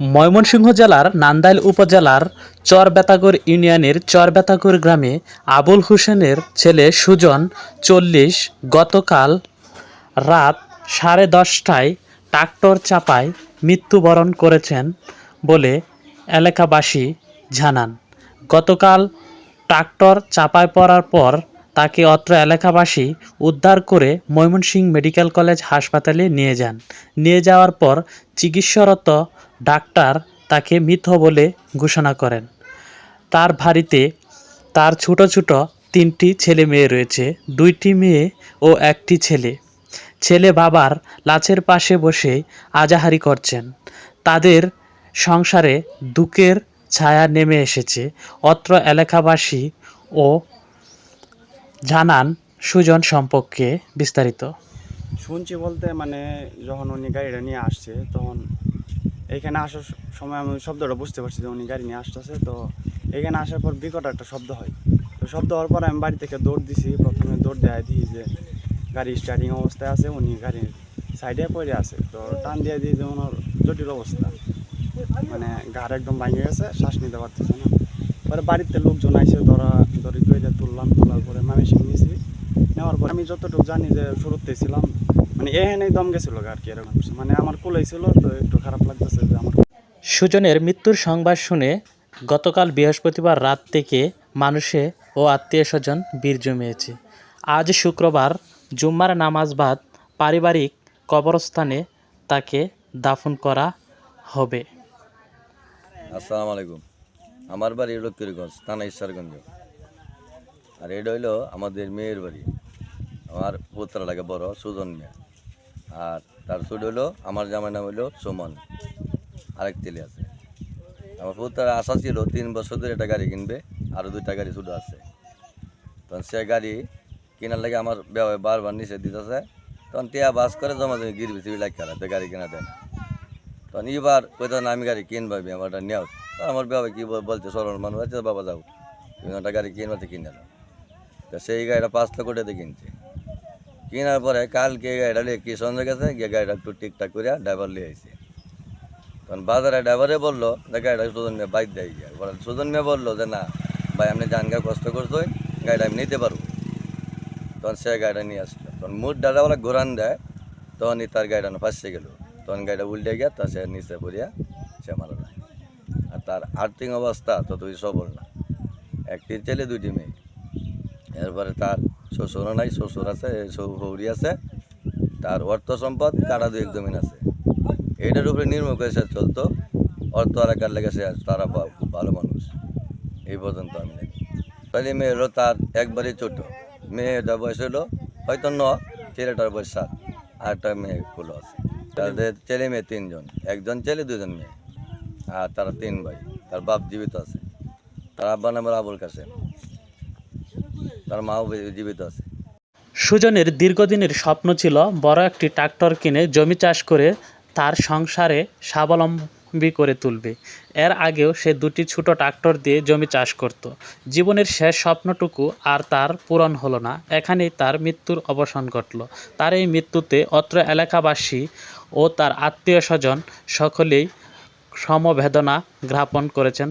ময়মনসিংহ জেলার নান্দাইল উপজেলার চরবেতাগর ইউনিয়নের চরবেতাগর গ্রামে আবুল হোসেনের ছেলে সুজন চল্লিশ গতকাল রাত সাড়ে দশটায় ট্রাক্টর চাপায় মৃত্যুবরণ করেছেন বলে এলাকাবাসী জানান। গতকাল ট্রাক্টর চাপায় পড়ার পর তাকে অত্র এলাকাবাসী উদ্ধার করে ময়মনসিংহ মেডিকেল কলেজ হাসপাতালে নিয়ে যান। নিয়ে যাওয়ার পর চিকিৎসারত ডাক্তার তাকে মৃত বলে ঘোষণা করেন। তার বাড়িতে তার ছোট ছোট তিনটি ছেলে মেয়ে রয়েছে, দুইটি মেয়ে ও একটি ছেলে। ছেলে বাবার লাচের পাশে বসে আজাহারি করছেন। তাদের সংসারে দুঃখের ছায়া নেমে এসেছে। অত্র এলাকাবাসী ও জানান সুজন সম্পর্কে বিস্তারিত। শুনছি বলতে মানে যখন উনি গাড়িটা নিয়ে আসছে, তখন এখানে আসার সময় আমি শব্দটা বুঝতে পারছি যে উনি গাড়ি নিয়ে আসতেছে, তো এখানে আসার পর বিকট একটা শব্দ হয়। তো শব্দ হওয়ার পর আমি বাড়ি থেকে দৌড় দিছি, প্রথমে দৌড় দেয় দিই যে গাড়ি স্টার্টিং অবস্থায় আছে, উনি গাড়ির সাইডে পড়ে আছে। তো টান দিয়ে দিই যে ওনার জটিল অবস্থা। মানে ঘাড় একদম ভাঙে গেছে, শ্বাস নিতে পারতেছে না। পরে বাড়িতে লোকজন আইসে, ধরা, ধরে করে তুললাম, তোলার পরে মামিসিং নিয়েছি নেওয়ার পর আমি যতটুকু জানি যে শুরুতে ছিলাম মানে এহেনেই দম গেছিল আর কি এরকম মানে আমার কোলাই ছিল তো একটু খারাপ লাগতেছে যে আমার সুজনের মৃত্যুর সংবাদ শুনে গতকাল বৃহস্পতিবার রাত থেকে মানুষে ও আত্মীয় স্বজন বীর জমিয়েছে। আজ শুক্রবার জুম্মার নামাজ বাদ পারিবারিক কবরস্থানে তাকে দাফন করা হবে। আসসালামু আলাইকুম। আমার বাড়ি হলো কিরিগঞ্জ থানা ঈশ্বরগঞ্জ। আর এটা হইল আমাদের মেয়ের বাড়ি। আমার পুত্র লাগে বড় সুজন মিয়া। আর তার ছোট হইল আমার জামাই নাম হইল সুমন। আরেক ছেলে আছে। আমার পুত্রের আশা ছিল তিন বছর ধরে একটা গাড়ি কিনবে আরও দুইটা গাড়ি ছোটো আছে। তখন সে গাড়ি কেনার লাগে আমার ব্যবহার বারবার নিষেধ দিতেছে। তখন টিয়া বাস করে জমা জমি গিরবি সিবি লাগে খেলা তো গাড়ি কেনা দেয় না। তখন এবার কইতো না, আমি গাড়ি কিনবাবি আমার একটা নেও। তা আমার বাবা কী বল- বলছে, সরল মানুষ আছে, বাবা যাও। তুমি একটা গাড়ি কিনবা, তো কিনে তো সেই গাড়িটা পাঁচ লক্ষ টাকা কিনছে। কেনার পরে কালকে গাড়িটা নিয়ে কিশনগঞ্জে গেছে, গিয়ে গাড়িটা একটু ঠিকঠাক করে ড্রাইভার নিয়ে আইছে। তখন বাজারে ড্রাইভারে বলল যে গাড়িটা সুজন মেয়ে বাইক দেয় গিয়া। সুজন মেয়ে বলল যে, না, ভাই, আপনি জানগা কষ্ট করছ, গাড়িটা আমি নিতে পারব। তখন সে গাড়িটা নিয়ে আসলো। তখন মুড ডালাওয়ালা ঘোরান দেয়। তখনই তার গাড়িটা ফাঁসে গেল। তখন গাড়িটা উল্টে গিয়া তা সে নিচে পড়িয়া সে মারা যায়। আর তার আর্থিক অবস্থা ততই সবল না। একটি ছেলে দুইটি মেয়ে। এরপরে তার শ্বশুরও নাই শ্বশুর আছে সৌরি আছে তার অর্থ সম্পদ কাটা দুই জমিন আছে। এটার উপরে নির্মল করে সে চলতো অর্থ এলাকার লেগে সে তারা ভালো মানুষ। এই পর্যন্ত আমি তাহলে মেয়ে হলো তার একবারই ছোট মেয়েটার বয়স হলো, হয়তো ন ছেলেটার বয়স সাত আর একটা মেয়ে কুলো আছে। তাদের ছেলে মেয়ে তিনজন, একজন ছেলে, দুজন মেয়ে। আর তারা তিন ভাই তার বাপ জীবিত আছে। তার আব্বা নামের আবুল কাসেম তার মাও জীবিত আছে। সুজনের দীর্ঘদিনের স্বপ্ন ছিল বড় একটি ট্রাক্টর কিনে জমি চাষ করে তার সংসারে স্বাবলম্বী করে তুলবে। এর আগেও সে দুটি ছোট ট্রাক্টর দিয়ে জমি চাষ করত। জীবনের শেষ স্বপ্নটুকু আর তার পূরণ হলো না। এখানেই তার মৃত্যুর অবসান ঘটল। তার এই মৃত্যুতে অত্র এলাকাবাসী ও তার আত্মীয় স্বজন সকলেই সমবেদনা জ্ঞাপন করেছেন।